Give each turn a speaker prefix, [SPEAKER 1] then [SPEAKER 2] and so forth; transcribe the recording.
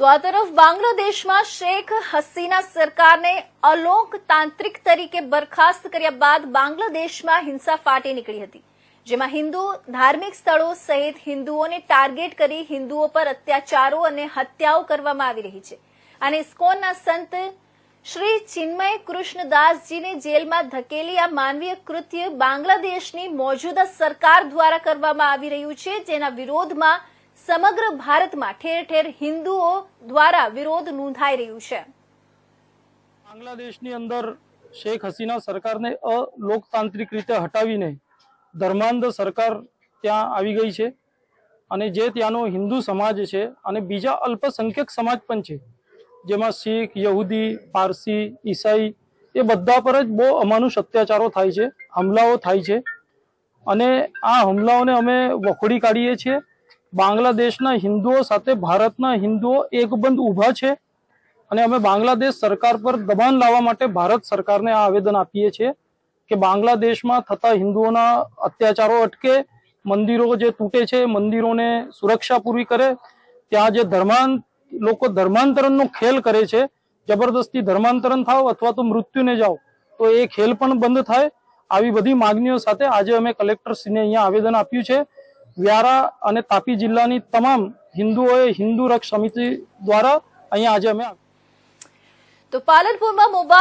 [SPEAKER 1] તો આ તરફ બાંગ્લાદેશમાં શેખ હસીના સરકારને અલોકતાંત્રિક તરીકે બરખાસ્ત કર્યા બાદ બાંગ્લાદેશમાં હિંસા ફાટી નીકળી હતી. જેમાં હિન્દુ ધાર્મિક સ્થળો સહિત હિન્દુઓને ટાર્ગેટ કરી હિન્દુઓ પર અત્યાચારો અને હત્યાઓ કરવામાં આવી રહી છે. અને ઇસ્કોનના સંત શ્રી ચિન્મય કૃષ્ણદાસજીને જેલમાં ધકેલી આ માનવીય કૃત્ય બાંગ્લાદેશની મોજૂદા સરકાર દ્વારા કરવામાં આવી રહ્યું છે, જેના વિરોધમાં સમગ્ર ભારતમાં ઠેર ઠેર હિન્દુઓ દ્વારા વિરોધ નોંધાઈ રહ્યું છે.
[SPEAKER 2] બાંગ્લાદેશની અંદર શેખ હસીના સરકારને અલોકતાંત્રિક રીતે હટાવીને ધર્માંધ સરકાર ત્યાં આવી ગઈ છે અને જે ત્યાંનો હિન્દુ સમાજ છે અને બીજા અલ્પસંખ્યક સમાજ પણ છે, જેમાં શીખ, યહૂદી, પારસી, ઈસાઈ, એ બધા પર જ બહુ અમાનુષ અત્યાચારો થાય છે, હમલાઓ થાય છે અને આ હુમલાઓને અમે વખોડી કાઢીએ છીએ બાંગ્લાદેશના હિન્દુઓ સાથે ભારતના હિન્દુઓ એકબંધ ઊભા છે અને અમે બાંગ્લાદેશ સરકાર પર દબાણ લાવવા માટે ભારત સરકારને આ આવેદન આપીએ છીએ કે બાંગ્લાદેશમાં થતા હિન્દુઓના અત્યાચારો અટકે, મંદિરો જે તૂટે છે, મંદિરોને સુરક્ષા પૂરી કરે, ત્યાં જે ધર્માંત, લોકો ધર્માંતરણનો ખેલ કરે છે, જબરદસ્તી ધર્માંતરણ થાવ અથવા તો મૃત્યુને જાઓ, તો એ ખેલ પણ બંધ થાય. આવી બધી માગણીઓ સાથે આજે અમે કલેક્ટરશ્રીને અહીંયા આવેદન આપ્યું છે. વ્યારા અને તાપી જિલ્લાની તમામ હિન્દુઓએ હિન્દુ રક્ષ સમિતિ દ્વારા અહીંયા આજે અમે
[SPEAKER 1] તો પાલનપુરમાં મોબાઈલ